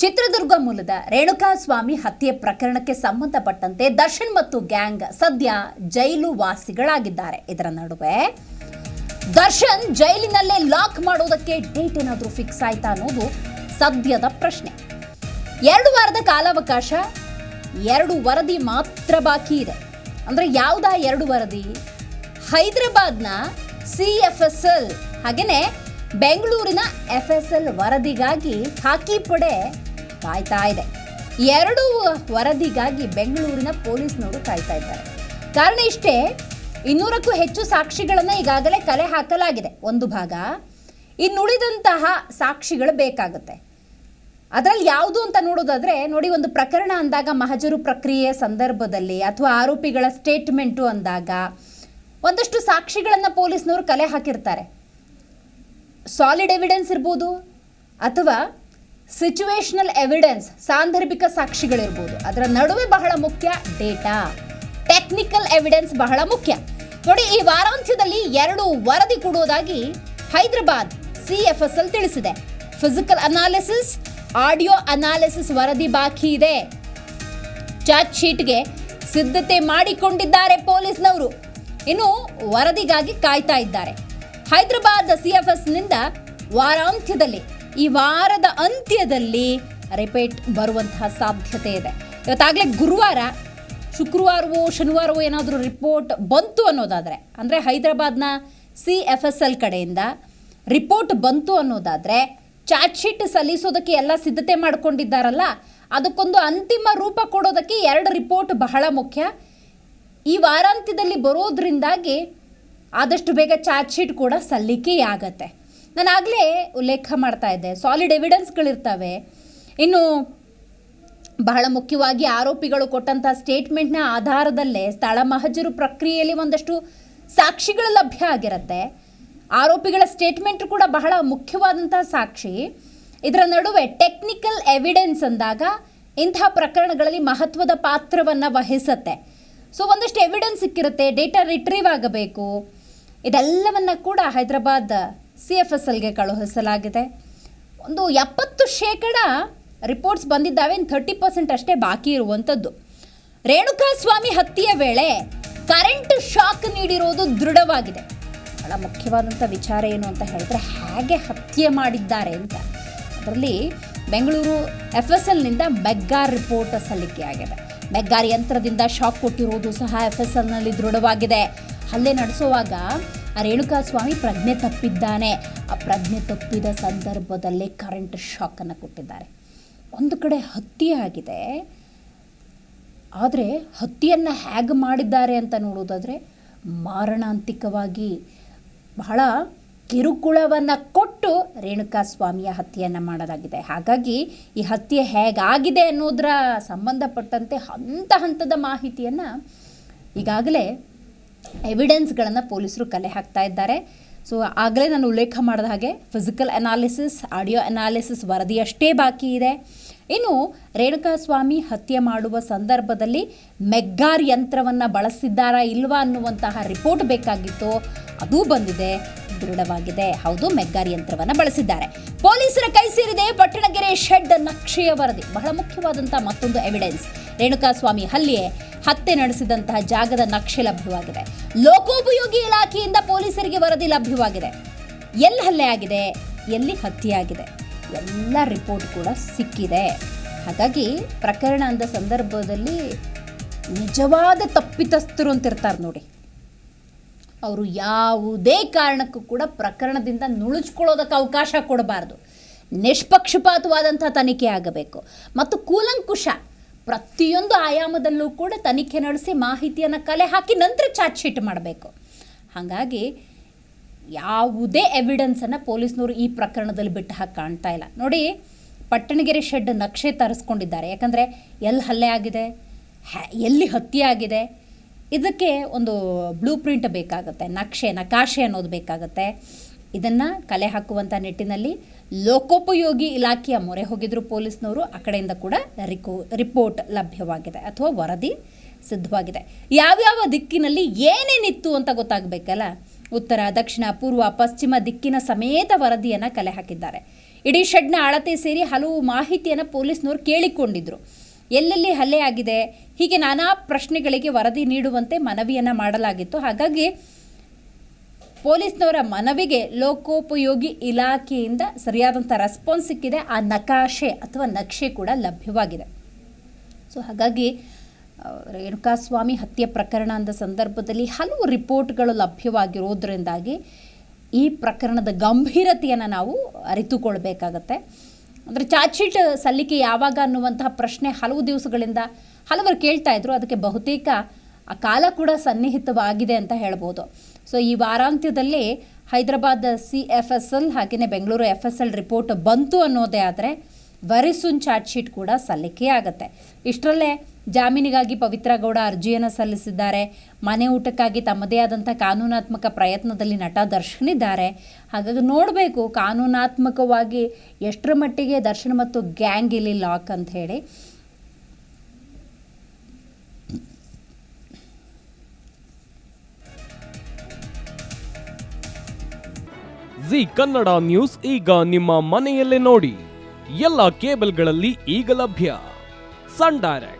ಚಿತ್ರದುರ್ಗ ಮೂಲದ ರೇಣುಕಾಸ್ವಾಮಿ ಹತ್ಯೆ ಪ್ರಕರಣಕ್ಕೆ ಸಂಬಂಧಪಟ್ಟಂತೆ ದರ್ಶನ್ ಮತ್ತು ಗ್ಯಾಂಗ್ ಸದ್ಯ ಜೈಲು ವಾಸಿಗಳಾಗಿದ್ದಾರೆ. ಇದರ ನಡುವೆ ದರ್ಶನ್ ಜೈಲಿನಲ್ಲೇ ಲಾಕ್ ಮಾಡೋದಕ್ಕೆ ಡೇಟ್ ಏನಾದರೂ ಫಿಕ್ಸ್ ಆಯ್ತಾ ಅನ್ನೋದು ಸದ್ಯದ ಪ್ರಶ್ನೆ. ಎರಡು ವಾರದ ಕಾಲಾವಕಾಶ, ಎರಡು ವರದಿ ಮಾತ್ರ ಬಾಕಿ ಇದೆ. ಅಂದರೆ ಯಾವುದಾ ಎರಡು ವರದಿ? ಹೈದರಾಬಾದ್ನ ಸಿ ಎಫ್ ಎಸ್ ಎಲ್ ಹಾಗೆಯೇ ಬೆಂಗಳೂರಿನ ಎಫ್ ಎಸ್ ಎಲ್ ವರದಿಗಾಗಿ ಹಾಕಿ ಪಡೆ ಕಾಯ್ತಾ ಇದೆ. ಎರಡು ವರದಿಗಾಗಿ ಬೆಂಗಳೂರಿನ ಪೊಲೀಸ್ನವರು ಕಾಯ್ತಾ ಇದ್ದಾರೆ. ಕಾರಣ ಇಷ್ಟೇ, ಇನ್ನೂರಕ್ಕೂ ಹೆಚ್ಚು ಸಾಕ್ಷಿಗಳನ್ನು ಈಗಾಗಲೇ ಕಲೆ ಹಾಕಲಾಗಿದೆ. ಒಂದು ಭಾಗ, ಇನ್ನುಳಿದಂತಹ ಸಾಕ್ಷಿಗಳು ಬೇಕಾಗುತ್ತೆ. ಅದರಲ್ಲಿ ಯಾವುದು ಅಂತ ನೋಡೋದಾದರೆ, ನೋಡಿ ಒಂದು ಪ್ರಕರಣ ಅಂದಾಗ, ಮಹಜರು ಪ್ರಕ್ರಿಯೆ ಸಂದರ್ಭದಲ್ಲಿ ಅಥವಾ ಆರೋಪಿಗಳ ಸ್ಟೇಟ್ಮೆಂಟು ಅಂದಾಗ, ಒಂದಷ್ಟು ಸಾಕ್ಷಿಗಳನ್ನು ಪೊಲೀಸ್ನವರು ಕಲೆ ಹಾಕಿರ್ತಾರೆ. ಸಾಲಿಡ್ ಎವಿಡೆನ್ಸ್ ಇರ್ಬೋದು, ಅಥವಾ ಸಿಚುವೇಶನಲ್ ಎವಿಡೆನ್ಸ್ ಸಾಂದರ್ಭಿಕ ಸಾಕ್ಷಿಗಳಿರ್ಬೋದು. ಅದರ ನಡುವೆ ಬಹಳ ಮುಖ್ಯ ಡೇಟಾ. ಟೆಕ್ನಿಕಲ್ ಎವಿಡೆನ್ಸ್ ಬಹಳ ಮುಖ್ಯ. ನೋಡಿ, ಈ ವಾರಾಂತ್ಯದಲ್ಲಿ ಎರಡು ವರದಿ ಕೊಡುವುದಾಗಿ Hyderabad C F S L ತಿಳಿಸಿದೆ. ಫಿಸಿಕಲ್ ಅನಾಲಿಸಿಸ್ ಆಡಿಯೋ ಅನಾಲಿಸಿಸ್ ವರದಿ ಬಾಕಿ ಇದೆ. ಚಾರ್ಜ್ ಶೀಟ್ಗೆ ಸಿದ್ಧತೆ ಮಾಡಿಕೊಂಡಿದ್ದಾರೆ ಪೊಲೀಸ್ನವರು. ಇನ್ನು ವರದಿಗಾಗಿ ಕಾಯ್ತಾ ಇದ್ದಾರೆ. ಹೈದರಾಬಾದ್ ಸಿಎಫ್ಎಸ್ನಿಂದ ವಾರಾಂತ್ಯದಲ್ಲಿ ಈ ವಾರದ ಅಂತ್ಯದಲ್ಲಿ ರಿಪೀಟ್ ಬರುವಂತಹ ಸಾಧ್ಯತೆ ಇದೆ. ಇವತ್ತಾಗಲೇ ಗುರುವಾರ, ಶುಕ್ರವಾರವೋ, ಶನಿವಾರವೋ ಏನಾದರೂ ರಿಪೋರ್ಟ್ ಬಂತು ಅನ್ನೋದಾದರೆ, ಅಂದರೆ ಹೈದರಾಬಾದ್ನ ಸಿ ಎಫ್ ಎಸ್ ಎಲ್ ಕಡೆಯಿಂದ ರಿಪೋರ್ಟ್ ಬಂತು ಅನ್ನೋದಾದರೆ ಚಾರ್ಜ್ ಶೀಟ್ ಸಲ್ಲಿಸೋದಕ್ಕೆ ಎಲ್ಲ ಸಿದ್ಧತೆ ಮಾಡಿಕೊಂಡಿದ್ದಾರಲ್ಲ, ಅದಕ್ಕೊಂದು ಅಂತಿಮ ರೂಪ ಕೊಡೋದಕ್ಕೆ ಎರಡು ರಿಪೋರ್ಟ್ ಬಹಳ ಮುಖ್ಯ. ಈ ವಾರಾಂತ್ಯದಲ್ಲಿ ಬರೋದ್ರಿಂದಾಗಿ ಆದಷ್ಟು ಬೇಗ ಚಾರ್ಜ್ ಶೀಟ್ ಕೂಡ ಸಲ್ಲಿಕೆಯಾಗತ್ತೆ. ನಾನು ಆಗಲೇ ಉಲ್ಲೇಖ ಮಾಡ್ತಾ ಇದ್ದೆ. ಸಾಲಿಡ್ ಎವಿಡೆನ್ಸ್ಗಳಿರ್ತವೆ ಇನ್ನು ಬಹಳ ಮುಖ್ಯವಾಗಿ ಆರೋಪಿಗಳು ಕೊಟ್ಟಂಥ ಸ್ಟೇಟ್ಮೆಂಟ್ನ ಆಧಾರದಲ್ಲೇ ಸ್ಥಳ ಮಹಜರು ಪ್ರಕ್ರಿಯೆಯಲ್ಲಿ ಒಂದಷ್ಟು ಸಾಕ್ಷಿಗಳು ಲಭ್ಯ ಆಗಿರುತ್ತೆ. ಆರೋಪಿಗಳ ಸ್ಟೇಟ್ಮೆಂಟ್ ಕೂಡ ಬಹಳ ಮುಖ್ಯವಾದಂಥ ಸಾಕ್ಷಿ. ಇದರ ನಡುವೆ ಟೆಕ್ನಿಕಲ್ ಎವಿಡೆನ್ಸ್ ಅಂದಾಗ ಇಂತಹ ಪ್ರಕರಣಗಳಲ್ಲಿ ಮಹತ್ವದ ಪಾತ್ರವನ್ನು ವಹಿಸುತ್ತೆ. ಸೊ ಒಂದಷ್ಟು ಎವಿಡೆನ್ಸ್ ಸಿಕ್ಕಿರುತ್ತೆ ಡೇಟಾ ರಿಟ್ರೀವ್ ಆಗಬೇಕು. ಇದೆಲ್ಲವನ್ನ ಕೂಡ ಹೈದರಾಬಾದ್ ಸಿ ಎಫ್ ಎಸ್ ಎಲ್ಗೆ ಕಳುಹಿಸಲಾಗಿದೆ. ಒಂದು ಎಪ್ಪತ್ತು ಶೇಕಡ ರಿಪೋರ್ಟ್ಸ್ ಬಂದಿದ್ದಾವೆ, ಇನ್ನು ಥರ್ಟಿ ಪರ್ಸೆಂಟ್ ಅಷ್ಟೇ ಬಾಕಿ ಇರುವಂಥದ್ದು. ರೇಣುಕಾಸ್ವಾಮಿ ಹತ್ಯೆಯ ವೇಳೆ ಕರೆಂಟ್ ಶಾಕ್ ನೀಡಿರೋದು ದೃಢವಾಗಿದೆ. ಬಹಳ ಮುಖ್ಯವಾದಂಥ ವಿಚಾರ ಏನು ಅಂತ ಹೇಳಿದ್ರೆ ಹೇಗೆ ಹತ್ಯೆ ಮಾಡಿದ್ದಾರೆ ಅಂತ. ಅದರಲ್ಲಿ ಬೆಂಗಳೂರು ಎಫ್ ಎಸ್ ಎಲ್ನಿಂದ ಬೆಗ್ಗಾರ್ ರಿಪೋರ್ಟ್ ಸಲ್ಲಿಕೆಯಾಗಿದೆ ಬೆಗ್ಗಾರ್ ಯಂತ್ರದಿಂದ ಶಾಕ್ ಕೊಟ್ಟಿರುವುದು ಸಹ ಎಫ್ ಎಸ್ ಎಲ್ನಲ್ಲಿ ದೃಢವಾಗಿದೆ. ಹಲ್ಲೆ ನಡೆಸುವಾಗ ಆ ರೇಣುಕಾಸ್ವಾಮಿ ಪ್ರಜ್ಞೆ ತಪ್ಪಿದ್ದಾನೆ. ಆ ಪ್ರಜ್ಞೆ ತಪ್ಪಿದ ಸಂದರ್ಭದಲ್ಲೇ ಕರೆಂಟ್ ಶಾಕನ್ನು ಕೊಟ್ಟಿದ್ದಾರೆ. ಒಂದು ಕಡೆ ಹತ್ತಿ ಆಗಿದೆ. ಆದರೆ ಹತ್ತಿಯನ್ನು ಹೇಗೆ ಮಾಡಿದ್ದಾರೆ ಅಂತ ನೋಡೋದಾದರೆ ಮಾರಣಾಂತಿಕವಾಗಿ ಬಹಳ ಕಿರುಕುಳವನ್ನು ಕೊಟ್ಟು ರೇಣುಕಾ ಸ್ವಾಮಿಯ ಹತ್ಯೆಯನ್ನು ಮಾಡಲಾಗಿದೆ. ಹಾಗಾಗಿ ಈ ಹತ್ಯೆ ಹೇಗಾಗಿದೆ ಅನ್ನೋದರ ಸಂಬಂಧಪಟ್ಟಂತೆ ಹಂತ ಹಂತದ ಮಾಹಿತಿಯನ್ನು ಈಗಾಗಲೇ ಎವಿಡೆನ್ಸ್ಗಳನ್ನು ಪೊಲೀಸರು ಕಲೆ ಹಾಕ್ತಾ ಇದ್ದಾರೆ. ಸೊ ಆಗಲೇ ನಾನು ಉಲ್ಲೇಖ ಮಾಡಿದ ಹಾಗೆ ಫಿಸಿಕಲ್ ಅನಾಲಿಸಿಸ್ ಆಡಿಯೋ ಅನಾಲಿಸಿಸ್ ವರದಿಯಷ್ಟೇ ಬಾಕಿ ಇದೆ. ಇನ್ನು ರೇಣುಕಾಸ್ವಾಮಿ ಹತ್ಯೆ ಮಾಡುವ ಸಂದರ್ಭದಲ್ಲಿ ಮೆಗ್ಗಾರ್ ಯಂತ್ರವನ್ನು ಬಳಸಿದ್ದಾರಾ ಇಲ್ವಾ ಅನ್ನುವಂತಹ ರಿಪೋರ್ಟ್ ಬೇಕಾಗಿತ್ತು. ಅದು ಬಂದಿದೆ. ದೃಢವಾಗಿದೆ ಹೌದು, ಮೆಗ್ಗಾರ್ ಯಂತ್ರವನ್ನು ಬಳಸಿದ್ದಾರೆ. ಪೊಲೀಸರ ಕೈ ಸೇರಿದೆ. ಪಟ್ಟಣಗೆರೆ ಶೆಡ್ ನಕ್ಷೆಯ ವರದಿ. ಬಹಳ ಮುಖ್ಯವಾದಂತಹ ಮತ್ತೊಂದು ಎವಿಡೆನ್ಸ್ ರೇಣುಕಾಸ್ವಾಮಿ ಹಲ್ಲಿಯೇ ಹತ್ಯೆ ನಡೆಸಿದಂತಹ ಜಾಗದ ನಕ್ಷೆ ಲಭ್ಯವಾಗಿದೆ. ಲೋಕೋಪಯೋಗಿ ಇಲಾಖೆಯಿಂದ ಪೊಲೀಸರಿಗೆ ವರದಿ ಲಭ್ಯವಾಗಿದೆ. ಎಲ್ಲಿ ಹಲ್ಲೆ ಆಗಿದೆ? ಎಲ್ಲಿ ಹತ್ಯೆ ಆಗಿದೆ? ಎಲ್ಲ ರಿಪೋರ್ಟ್ ಕೂಡ ಸಿಕ್ಕಿದೆ. ಹಾಗಾಗಿ ಪ್ರಕರಣ ಅಂದ ಸಂದರ್ಭದಲ್ಲಿ ನಿಜವಾದ ತಪ್ಪಿತಸ್ಥರು ಅಂತಿರ್ತಾರೆ ನೋಡಿ. ಅವರು ಯಾವುದೇ ಕಾರಣಕ್ಕೂ ಕೂಡ ಪ್ರಕರಣದಿಂದ ನುಳುಚ್ಕೊಳ್ಳೋದಕ್ಕೆ ಅವಕಾಶ ಕೊಡಬಾರ್ದು. ನಿಷ್ಪಕ್ಷಪಾತವಾದಂಥ ತನಿಖೆ ಆಗಬೇಕು. ಮತ್ತು ಕೂಲಂಕುಷ ಪ್ರತಿಯೊಂದು ಆಯಾಮದಲ್ಲೂ ಕೂಡ ತನಿಖೆ ನಡೆಸಿ ಮಾಹಿತಿಯನ್ನು ಕಲೆ ಹಾಕಿ ನಂತರ ಚಾರ್ಜ್ ಶೀಟ್ ಮಾಡಬೇಕು. ಹಾಗಾಗಿ ಯಾವುದೇ ಎವಿಡೆನ್ಸನ್ನು ಪೊಲೀಸ್ನವರು ಈ ಪ್ರಕರಣದಲ್ಲಿ ಬಿಟ್ಟು ಹಾಕಿ ಕಾಣ್ತಾ ಇಲ್ಲ. ನೋಡಿ, ಪಟ್ಟಣಗೆರೆ ಶೆಡ್ ನಕ್ಷೆ ತರಿಸ್ಕೊಂಡಿದ್ದಾರೆ. ಯಾಕಂದರೆ ಎಲ್ಲಿ ಹಲ್ಲೆ ಆಗಿದೆ? ಎಲ್ಲಿ ಹತ್ಯೆ ಆಗಿದೆ? ಇದಕ್ಕೆ ಒಂದು ಬ್ಲೂ ಪ್ರಿಂಟ್ ಬೇಕಾಗುತ್ತೆ, ನಕ್ಷೆ, ನಕಾಶೆ ಅನ್ನೋದು ಬೇಕಾಗುತ್ತೆ. ಇದನ್ನು ಕಲೆ ಹಾಕುವಂಥ ನಿಟ್ಟಿನಲ್ಲಿ ಲೋಕೋಪಯೋಗಿ ಇಲಾಖೆಯ ಮೊರೆ ಹೋಗಿದ್ರು ಪೊಲೀಸ್ನವರು, ಆ ಕಡೆಯಿಂದ ಕೂಡ ರಿಕೋ, ರಿಪೋರ್ಟ್ ಲಭ್ಯವಾಗಿದೆ ಅಥವಾ ವರದಿ ಸಿದ್ಧವಾಗಿದೆ. ಯಾವ್ಯಾವ ದಿಕ್ಕಿನಲ್ಲಿ ಏನೇನಿತ್ತು ಅಂತ ಗೊತ್ತಾಗಬೇಕಲ್ಲ? ಉತ್ತರ, ದಕ್ಷಿಣ, ಪೂರ್ವ, ಪಶ್ಚಿಮ ದಿಕ್ಕಿನ ಸಮೇತ ವರದಿಯನ್ನು ಕಲೆ ಹಾಕಿದ್ದಾರೆ. ಇಡೀ ಶೆಡ್ನ ಅಳತೆ ಸೇರಿ ಹಲವು ಮಾಹಿತಿಯನ್ನು ಪೊಲೀಸ್ನವರು ಕೇಳಿಕೊಂಡಿದ್ರು. ಎಲ್ಲೆಲ್ಲಿ ಹಲ್ಲೆ ಆಗಿದೆ? ಹೀಗೆ ನಾನಾ ಪ್ರಶ್ನೆಗಳಿಗೆ ವರದಿ ನೀಡುವಂತೆ ಮನವಿಯನ್ನು ಮಾಡಲಾಗಿತ್ತು. ಹಾಗಾಗಿ ಪೊಲೀಸ್ನವರ ಮನವಿಗೆ ಲೋಕೋಪಯೋಗಿ ಇಲಾಖೆಯಿಂದ ಸರಿಯಾದಂಥ ರೆಸ್ಪಾನ್ಸ್ ಸಿಕ್ಕಿದೆ. ಆ ನಕಾಶೆ ಅಥವಾ ನಕ್ಷೆ ಕೂಡ ಲಭ್ಯವಾಗಿದೆ. ಸೊ ಹಾಗಾಗಿ ರೇಣುಕಾಸ್ವಾಮಿ ಹತ್ಯೆ ಪ್ರಕರಣ ಅಂದ ಸಂದರ್ಭದಲ್ಲಿ ಹಲವು ರಿಪೋರ್ಟ್ಗಳು ಲಭ್ಯವಾಗಿರೋದ್ರಿಂದಾಗಿ ಈ ಪ್ರಕರಣದ ಗಂಭೀರತೆಯನ್ನು ನಾವು ಅರಿತುಕೊಳ್ಬೇಕಾಗತ್ತೆ. ಅಂದರೆ ಚಾರ್ಜ್ ಶೀಟ್ ಸಲ್ಲಿಕೆ ಯಾವಾಗ ಅನ್ನುವಂತಹ ಪ್ರಶ್ನೆ ಹಲವು ದಿವಸಗಳಿಂದ ಹಲವರು ಕೇಳ್ತಾ ಇದ್ರು. ಅದಕ್ಕೆ ಬಹುತೇಕ ಆ ಕಾಲ ಕೂಡ ಸನ್ನಿಹಿತವಾಗಿದೆ ಅಂತ ಹೇಳ್ಬೋದು. ಸೊ ಈ ವಾರಾಂತ್ಯದಲ್ಲಿ Hyderabad C F S L ಹಾಗೆಯೇ Bengaluru F S L report ಬಂತು ಅನ್ನೋದೇ ಆದರೆ, ವರಿಸುನ್ ಸೂನ್ ಚಾರ್ಜ್ ಶೀಟ್ ಕೂಡ ಸಲ್ಲಿಕೆ ಆಗುತ್ತೆ. ಇಷ್ಟರಲ್ಲೇ ಜಾಮೀನಿಗಾಗಿ ಪವಿತ್ರ ಗೌಡ ಅರ್ಜಿಯನ್ನು ಸಲ್ಲಿಸಿದ್ದಾರೆ. ಮನೆ ಊಟಕ್ಕಾಗಿ ತಮ್ಮದೇ ಆದಂಥ ಕಾನೂನಾತ್ಮಕ ಪ್ರಯತ್ನದಲ್ಲಿ ನಟ ದರ್ಶನ್ ಇದ್ದಾರೆ ಹಾಗಾಗಿ ನೋಡಬೇಕು, ಕಾನೂನಾತ್ಮಕವಾಗಿ ಎಷ್ಟರ ಮಟ್ಟಿಗೆ ದರ್ಶನ್ ಮತ್ತು ಗ್ಯಾಂಗ್ ಇಲ್ಲಿ ಲಾಕ್ ಅಂತ ಹೇಳಿ. ಜಿ ಕನ್ನಡ ನ್ಯೂಸ್ ಈಗ ನಿಮ್ಮ ಮನೆಯಲ್ಲೇ ನೋಡಿ. ಎಲ್ಲ ಕೇಬಲ್ಗಳಲ್ಲಿ ಈಗ ಲಭ್ಯ. Sun Direct.